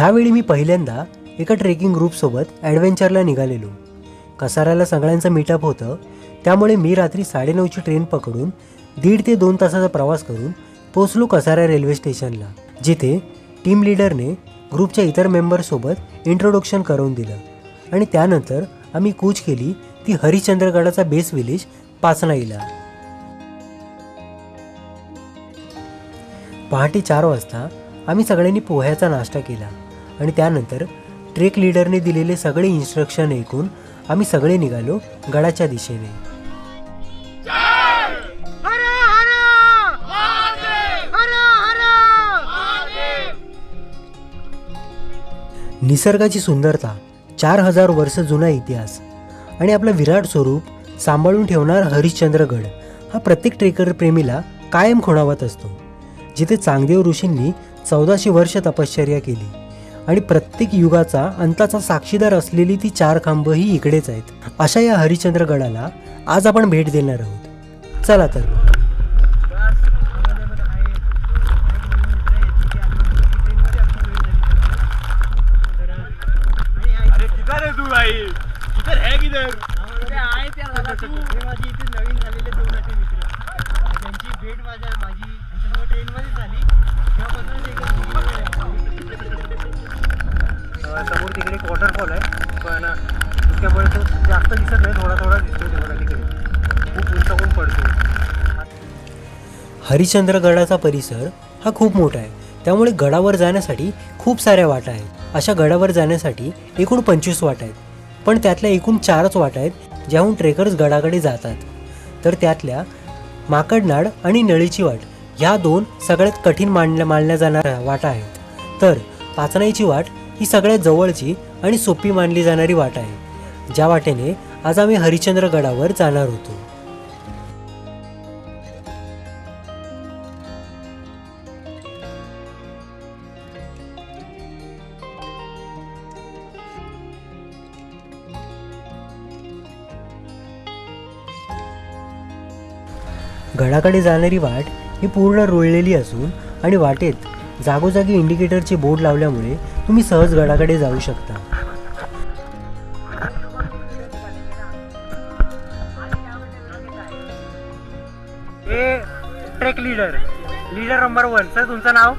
ह्यावेळी मी पहिल्यांदा एका ट्रेकिंग ग्रुपसोबत ॲडव्हेंचरला निघालेलो. कसाऱ्याला सगळ्यांचं मीटअप होतं. त्यामुळे मी रात्री साडेनऊची ट्रेन पकडून दीड ते दोन तासाचा प्रवास करून पोचलो कसारा रेल्वे स्टेशनला जिथे टीम लीडरने ग्रुपच्या इतर मेंबरसोबत इंट्रोडक्शन करून दिलं. आणि त्यानंतर आम्ही कूच केली ती हरिश्चंद्रगडाचा बेस विलेज पाचनाईला. पहाटे चार वाजता आम्ही सगळ्यांनी पोह्याचा नाश्ता केला. आणि त्यानंतर ट्रेक लीडरने दिलेले सगळे इन्स्ट्रक्शन ऐकून आम्ही सगळे निघालो गडाच्या दिशेने. निसर्गाची सुंदरता चार हजार वर्ष जुना इतिहास आणि आपलं विराट स्वरूप सांभाळून ठेवणार हरिश्चंद्रगड हा प्रत्येक ट्रेकर प्रेमीला कायम खुणावत असतो. जिथे चांगदेव ऋषींनी चौदाशे वर्ष तपश्चर्या केली आणि प्रत्येक युगाचा अंताचा साक्षीदार असलेली ती चार खांब ही इकडेच आहेत. अशा या हरिश्चंद्रगडाला आज आपण भेट देणार आहोत. चला तर मग. अरे किधर तू भाई? किधर किधर? माझे इथे नवीन झालेले दोन असे मित्र त्यांची भेट माझ्या माझी त्यांच्यासोबत ट्रेनमध्येच झाली समोर तिकडे एक वॉटरफॉल आहे. पण त्यामुळे तो जास्त दिसत नाही थोडा थोडा दिसतो तेवढा तिकडे. खूप उंचावून पडतो हरिश्चंद्रगडाचा परिसर हा खूप मोठा आहे. त्यामुळे गडावर जाण्यासाठी खूप साऱ्या वाटा आहेत. अशा गडावर जाण्यासाठी एकूण पंचवीस वाटा आहेत. पण त्यातल्या एकूण चारच वाटा आहेत ज्याहून ट्रेकर्स गडाकडे जातात. तर त्यातल्या माकडनाड आणि नळीची वाट ह्या दोन सगळ्यात कठीण मानल्या मानल्या जाणाऱ्या वाटा आहेत. तर पाचनाईची वाट ही सगळ्यात जवळची आणि सोपी मानली जाणारी वाट आहे. ज्या वाटेने आज आम्ही हरिश्चंद्र गडावर जाणार होतो. गडाकडे जाणारी वाट ही पूर्ण रुळलेली असून आणि वाटेत जागोजागी इंडिकेटरचे बोर्ड लावल्यामुळे तुम्ही सहज गडाकडे जाऊ शकता. हे trek leader leader number one sir तुमचं नाव?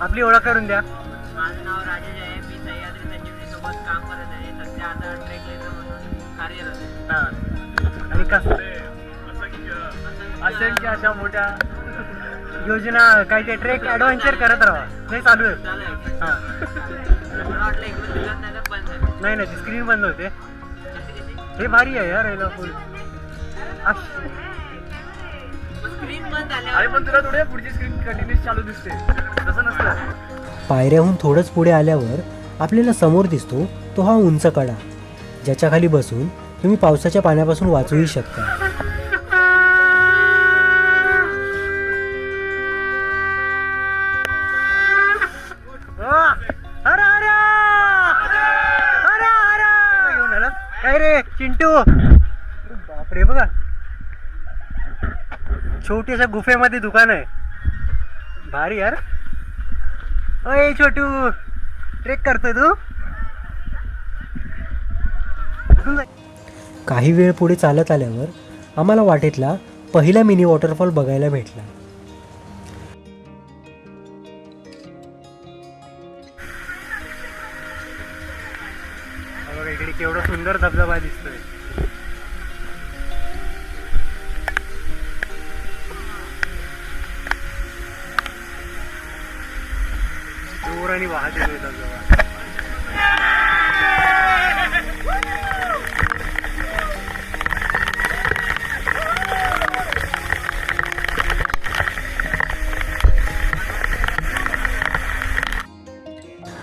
आपली ओळख करून द्या. माझं नाव राजेश आहे. मी सह्याद्री संजीवनी सोबत काम करत आहे. सध्या आता ट्रेक लीडर म्हणून कार्यरत आहे. हा. आणि कसं असंख्य अशा मोठ्या योजना काय ते ट्रेक ॲडव्हेंचर करत राहा. ते चालू आहे. हां. नाही नाही ती स्क्रीन बंद होते. हे भारी आहे यार याला फुल अरे पण तुला थोडे पुढची स्क्रीन चालू दिसते. तसं नसतं. पायऱ्याहून थोडंच पुढे आल्यावर आपल्याला समोर दिसतो तो हा उंच कडा ज्याच्या खाली बसून तुम्ही पावसाच्या पाण्यापासून वाचूही शकता. छोट्याशा गुफेमध्ये दुकान आहे. भारी यार. अय छोटू. ट्रेक करतोय तू. काही वेळ पुढे चालत आल्यावर आम्हाला वाटेतला पहिला मिनी वॉटरफॉल बघायला भेटला. आणि वाहते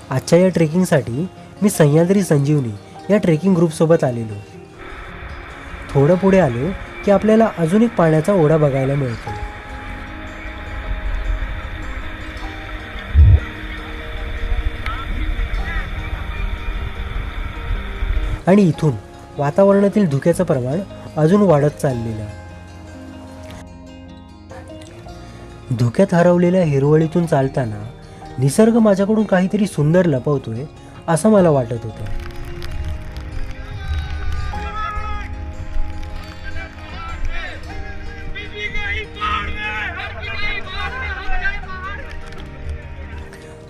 आजच्या या ट्रेकिंगसाठी मी सह्याद्री संजीवनी या ट्रेकिंग ग्रुपसोबत आलेलो. थोडं पुढे आलो की आपल्याला अजून एक पाण्याचा ओढा बघायला मिळतो. आणि इथून वातावरणातील धुक्याचं प्रमाण अजून वाढत चाललेलं धुक्यात हरवलेल्या हिरवळीतून चालताना निसर्ग माझ्याकडून काहीतरी सुंदर लपवतोय असं मला वाटत होतं.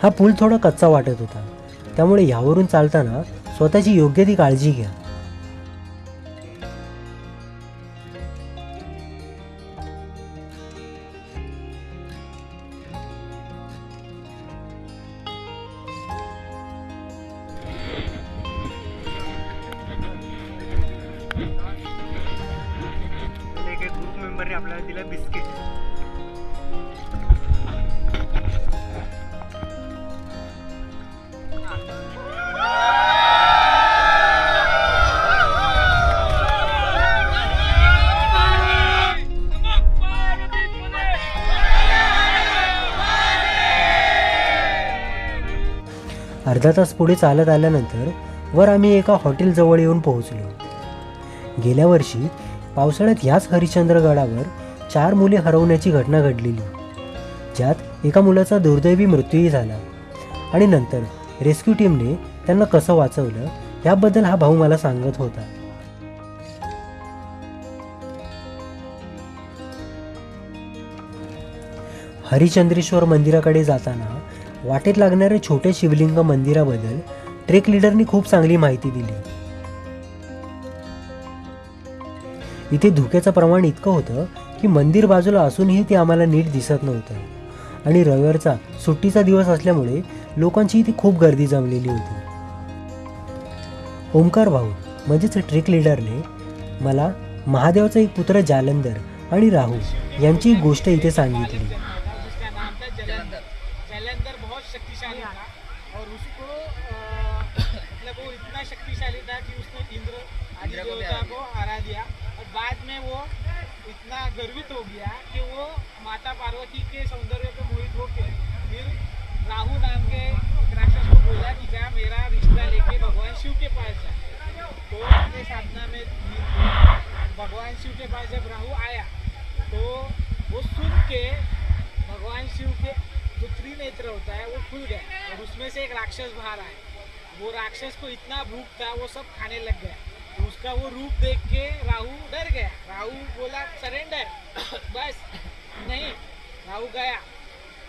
हा पूल थोडा कच्चा वाटत होता. त्यामुळे यावरून चालताना स्वतःची योग्य ती काळजी घ्या. आपल्याला दिलं बिस्किट. अर्धा तास पुढे चालत आल्यानंतर वर आम्ही एका हॉटेलजवळ येऊन पोहोचलो. गेल्या वर्षी पावसाळ्यात ह्याच हरिश्चंद्रगडावर चार मुले हरवण्याची घटना घडलेली. ज्यात एका मुलाचा दुर्दैवी मृत्यूही झाला आणि नंतर रेस्क्यू टीमने त्यांना कसं वाचवलं याबद्दल हा भाऊ मला सांगत होता. हरिचंद्रेश्वर मंदिराकडे जाताना वाटेत लागणाऱ्या छोट्या शिवलिंग मंदिराबद्दल ट्रेक लीडरनी खूप चांगली माहिती दिली. इथे धुक्याचं प्रमाण इतकं होतं की मंदिर बाजूला असूनही ते आम्हाला नीट दिसत नव्हतं. आणि रविवारचा सुट्टीचा दिवस असल्यामुळे लोकांची इथे खूप गर्दी जमलेली होती. ओंकार भाऊ म्हणजेच ट्रेक लीडरने मला महादेवाचा एक पुत्र जालंधर आणि राहू यांची गोष्ट इथे सांगितली. गर्वित हो गया कि वो माता पार्वती के सौंदर्य पे मोहित होकर फिर राहु नाम के राक्षस को बोला कि जा, मेरा रिश्ता लेके भगवान शिव के पास जा। तो अपने साधना में भगवान शिव के पास जब राहु आया तो वो सुन के भगवान शिव के जो त्रिनेत्र होता है, वो खुल गया और उसमें से एक राक्षस बाहर आया। वो राक्षस को इतना भूख था, वो सब खाने लग गया। उसका वो रूप देख के राहु डर गया। राहु बोला, सरेंडर। बस, नहीं, राहु गया।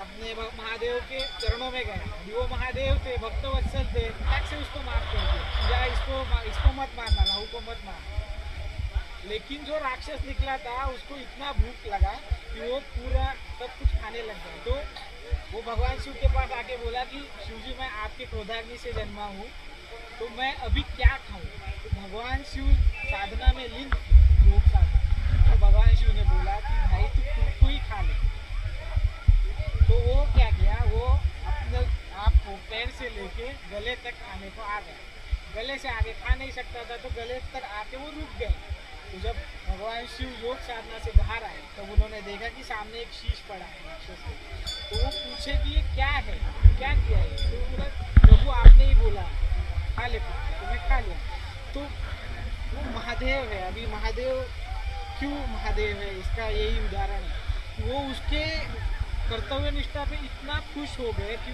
अपने महादेव के चरणों में गया। वो महादेव थे भक्त वत्सल थे से उसको माफ़ कर दिया। इसको इसको मत मारना, राहु को मत मारना लेकिन जो राक्षस निकला था, उसको इतना भूख लगा कि वो पूरा सब कुछ खाने लग गया। तो वो भगवान शिव के पास आके बोला कि, शिव जी, मैं आपके क्रोधाग्नि से जन्मा हूँ तो मैं अभी क्या खाऊं? भगवान शिव साधना में लीन साधना। तो भगवान शिव ने बोला कि भाई तू खुद को ही खा ले। तो वो क्या किया? वो अपने आप को पैर से लेके गले तक आने को आ गया। गले से आगे खा नहीं सकता था तो गले तक आके वो रुक गए तो जब भगवान शिव योग साधना से बाहर आए, तब उन्होंने देखा कि सामने एक शीश पड़ा है। तो वो पूछे कि ये क्या है? क्या किया है? तो बोला, प्रभु आपने ही बोला, खा ले तो मैं खा लिया तो वो महादेव है। अभी महादेव क्यों महादेव है? इसका यही उदाहरण है। वो उसके कर्तव्य निष्ठा पे इतना खुश हो गए कि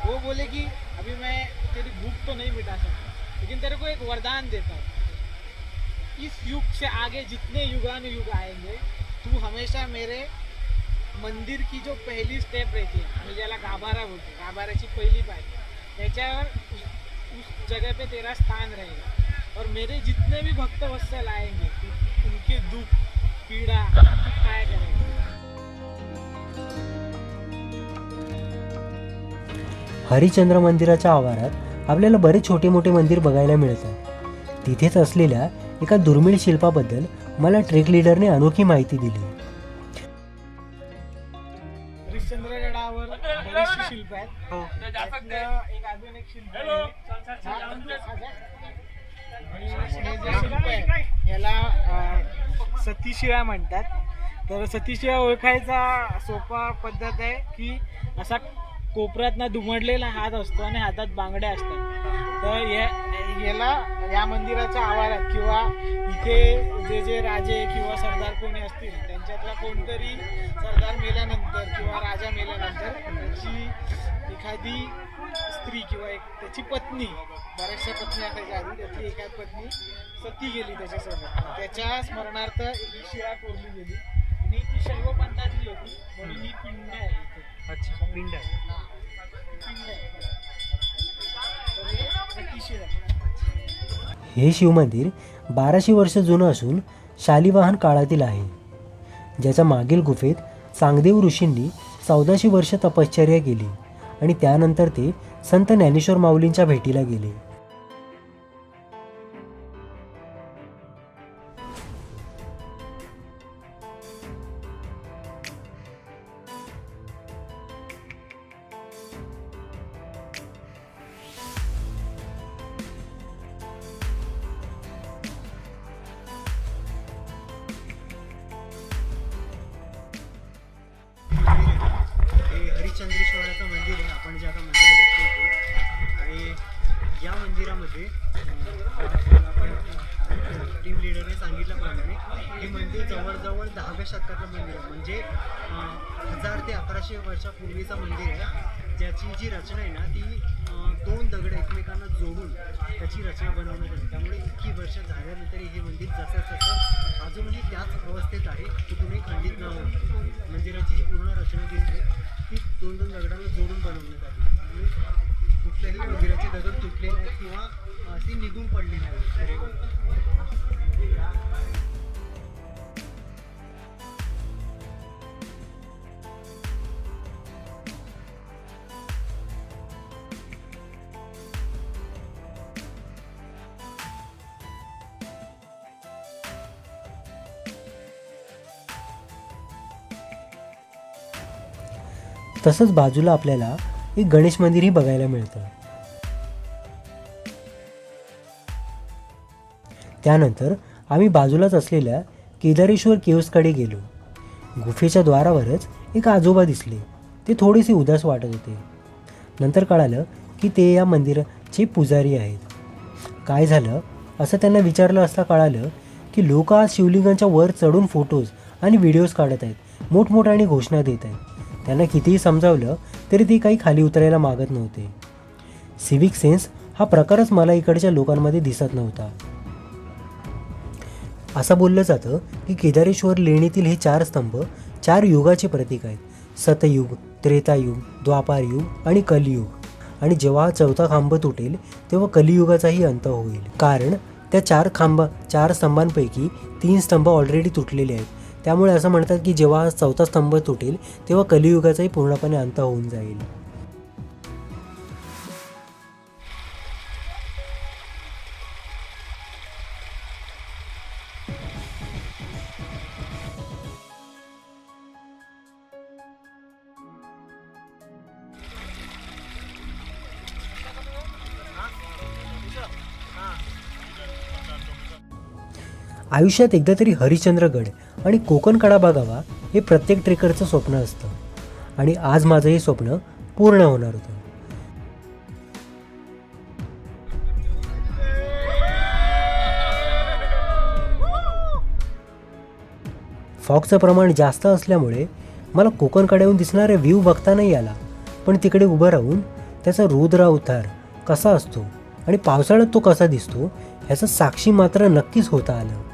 वो बोले कि अभी मैं तेरी भूख तो नहीं मिटा सकता, लेकिन तेरे को एक वरदान देता हूँ। इस युग से आगे जितने युगानुयुग आएँगे, तू हमेशा मेरे मंदिर की जो पहिली स्टेप रहती है म्हणजे ज्याला गाभारा बोलते गाभाऱ्याची पहिली पायरी त्याच्यावर उस जगह पे तेरा स्थान रहेगा। और मेरे जितने भी भक्त वत्सल आएंगे तू उनके दुख पीड़ा खाया करेगा? हरिचंद्र मंदिराच्या आवारात आपल्याला बरेच छोटे मोठे मंदिर बघायला मिळतात तिथेच असलेल्या एका दुर्मिळ शिल्पाबद्दल मला ट्रेक लीडरने अनोखी माहिती दिली. हरिश्चंद्रगडावर बरीचशी शिल्प आहेत. हो. त्यातलं एक अजून एक शिल्प आहे. आणि हे जे शिल्प आहे याला सतीशिळा म्हणतात. तर सतीशिळा ओळखायचा सोपा पद्धत आहे की असा कोपऱ्यात ना दुमडलेला हात असतो आणि हातात बांगड्या असतात. तर या याला या मंदिराच्या आवारात किंवा इथे जे जे राजे किंवा सरदार कोणी असतील त्यांच्यातला कोणतरी सरदार मेल्यानंतर किंवा राजा मेल्यानंतर त्याची एखादी स्त्री किंवा एक त्याची पत्नी बऱ्याचशा पत्नी असायच्या आधी त्याची एखादी पत्नी सती गेली त्याच्यासोबत. त्याच्या स्मरणार्थ ही शिळा कोरली गेली. आणि ती शैव पंथातील होती म्हणून ही पिंड आहे इथे. अच्छा पिंड आहे. पिंड आहे. तर हे सती शिळा. हे शिवमंदिर बाराशे वर्ष जुनं असून शालिवाहन काळातील आहे. ज्याच्या मागील गुफेत चांगदेव ऋषींनी चौदाशे वर्ष तपश्चर्या केली. आणि त्यानंतर ते संत ज्ञानेश्वर माऊलींच्या भेटीला गेले. मंदिर. म्हणजे हजार ते अकराशे वर्षापूर्वीचं मंदिर आहे. ज्याची जी रचना आहे ना ती दोन दगड एकमेकांना जोडून त्याची रचना बनवण्यात आली. त्यामुळे इतकी वर्ष झाल्यानंतर हे मंदिर जसं तसं अजूनही त्याच अवस्थेत आहे कुठूनही खंडित न मंदिराची जी पूर्ण रचना दिसते ती दोन दोन दगडांना जोडून बनवण्यात आली. कुठल्याही मंदिराचे दगड तुटले नाहीत किंवा ती निघून पडली नाही तसंच बाजूला आपल्याला एक गणेश मंदिरही बघायला मिळतं. त्यानंतर आम्ही बाजूलाच असलेल्या केदारेश्वर केव्सकडे गेलो. गुफेच्या द्वारावरच एक आजोबा दिसले. ते थोडेसे उदास वाटत होते. नंतर कळालं की ते या मंदिराचे पुजारी आहेत. काय झालं? असं त्यांना विचारलं असता कळालं की लोक आज शिवलिंगांच्या वर चढून फोटोज आणि व्हिडिओज काढत आहेत. मोठमोठ्याने घोषणा देत आहेत. त्यांना कितीही समजावलं तरी ते काही खाली उतरायला मागत नव्हते. सिविक सेन्स हा प्रकारच मला इकडच्या लोकांमध्ये दिसत नव्हता. असं बोललं जातं की केदारेश्वर लेणीतील हे चार स्तंभ चार युगाचे प्रतीक आहेत. सतयुग त्रेतायुग द्वापारयुग आणि कलियुग. आणि जेव्हा हा चौथा खांब तुटेल तेव्हा कलियुगाचाही अंत होईल. कारण त्या चार खांब चार स्तंभांपैकी तीन स्तंभ ऑलरेडी तुटलेले आहेत. त्यामुळे असं म्हणतात की जेव्हा हा चौथा स्तंभ तुटेल तेव्हा कलियुगाचाही पूर्णपणे अंत होऊन जाईल. आयुष्यात एकदा तरी हरिश्चंद्रगड आणि कोकणकडा बघावा हे प्रत्येक ट्रेकरचं स्वप्न असतं. आणि आज माझं हे स्वप्न पूर्ण होणार होतं. फॉगचं प्रमाण जास्त असल्यामुळे मला कोकणकड्याहून दिसणारा व्ह्यू बघता नाही आला. पण तिकडे उभं राहून त्याचा रुद्र उतार कसा असतो आणि पावसाळ्यात तो कसा दिसतो ह्याचं साक्षी मात्र नक्कीच होता आलं.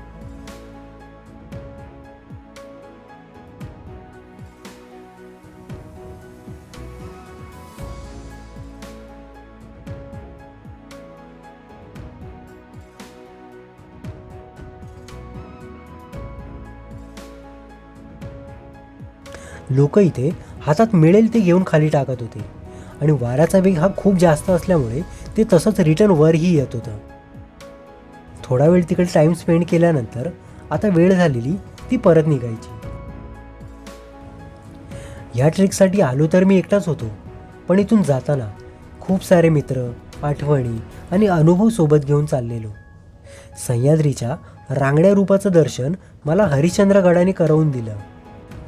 लोक इथे हातात मिळेल ते घेऊन खाली टाकत होते. आणि वाऱ्याचा वेग हा खूप जास्त असल्यामुळे ते तसंच रिटर्न वरही येत होतं. थोडा वेळ तिकडे टाइम स्पेंड केल्यानंतर आता वेळ झालेली ती परत निघायची. या ट्रेकसाठी आलो तर मी एकटाच होतो. पण इथून जाताना खूप सारे मित्र आठवणी आणि अनुभव सोबत घेऊन चाललेलो. सह्याद्रीच्या रांगड्या रूपाचं दर्शन मला हरिश्चंद्रगडाने करवून दिलं.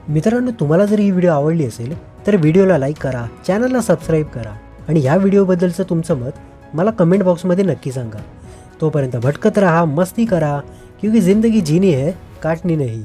मित्रांनो तुम्हाला जर ही व्हिडिओ आवडली असेल तर व्हिडिओला लाईक करा चॅनलला सबस्क्राईब करा आणि ह्या व्हिडिओबद्दलचं तुमचं मत मला कमेंट बॉक्समध्ये नक्की सांगा. तोपर्यंत भटकत रहा मस्ती करा क्योंकि ज़िंदगी जीनी है काटनी नाही.